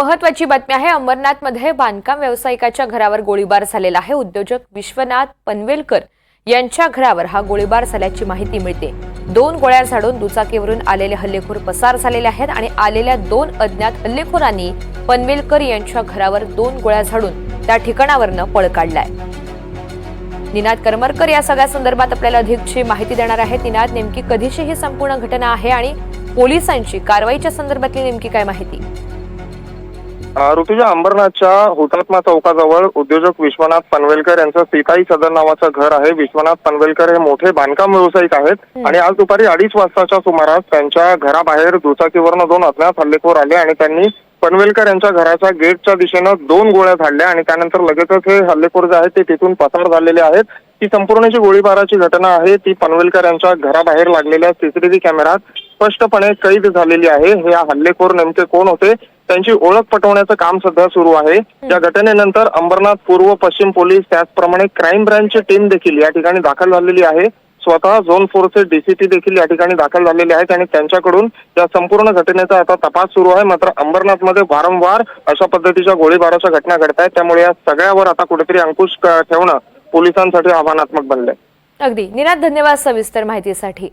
महत्वाची बातमी आहे अमरनाथमध्ये बांधकाम व्यावसायिकाच्या घरावर गोळीबार झालेला आहे. उद्योजक विश्वनाथ पनवेलकर यांच्या घरावर हा गोळीबार झाल्याची माहिती मिळते. दोन गोळ्या झाडून दुचाकीवरून आलेले हल्लेखोर पसार झालेले आहेत आणि आलेल्या दोन अज्ञात हल्लेखोरांनी पनवेलकर यांच्या घरावर दोन गोळ्या झाडून त्या ठिकाणावरनं पळ काढलाय. निनाद करमरकर या सगळ्या संदर्भात आपल्याला अधिकची माहिती देणार आहे निनाद नेमकी कधीची ही संपूर्ण घटना आहे आणि पोलिसांची कारवाईच्या संदर्भातली नेमकी काय माहिती? ऋतुजा अंबरनाथच्या हुतात्मा चौकाजवळ उद्योजक विश्वनाथ पनवेलकर यांचं सीताई सदन नावाचं घर आहे. विश्वनाथ पनवेलकर हे मोठे बांधकाम व्यावसायिक आहेत. आणि आज दुपारी अडीच वाजताच्या सुमारास त्यांच्या घराबाहेर दुचाकीवरनं दोन अज्ञात हल्लेखोर आले आणि त्यांनी पनवेलकर यांच्या घराच्या गेटच्या दिशेनं दोन गोळ्या झाडल्या आणि त्यानंतर लगेचच हे हल्लेखोर जे आहेत ते तिथून पसार झालेले आहेत. ही संपूर्ण जी गोळीबाराची घटना आहे ती पनवेलकर यांच्या घराबाहेर लागलेल्या सीसीटीव्ही कॅमेऱ्यात स्पष्टपणे कैद झालेली आहे. हे हल्लेखोर नेमके कोण होते? त्यांची ओळख पटवण्याचं काम सध्या सुरू आहे. या घटनेनंतर अंबरनाथ पूर्व पश्चिम पोलीस त्याचप्रमाणे क्राईम ब्रँचची टीम देखील या ठिकाणी दाखल झालेली आहे. स्वतः झोन फोरचे डीसीपी देखील या ठिकाणी दाखल झालेले आहेत आणि त्यांच्याकडून या संपूर्ण घटनेचा आता तपास सुरू आहे. मात्र अंबरनाथमध्ये वारंवार अशा पद्धतीच्या गोळीबाराच्या घटना घडत आहेत. त्यामुळे या सगळ्यावर आता कुठेतरी अंकुश ठेवणं पोलिसांसाठी आव्हानात्मक बनलंय. अगदी. निनाद धन्यवाद सविस्तर माहितीसाठी.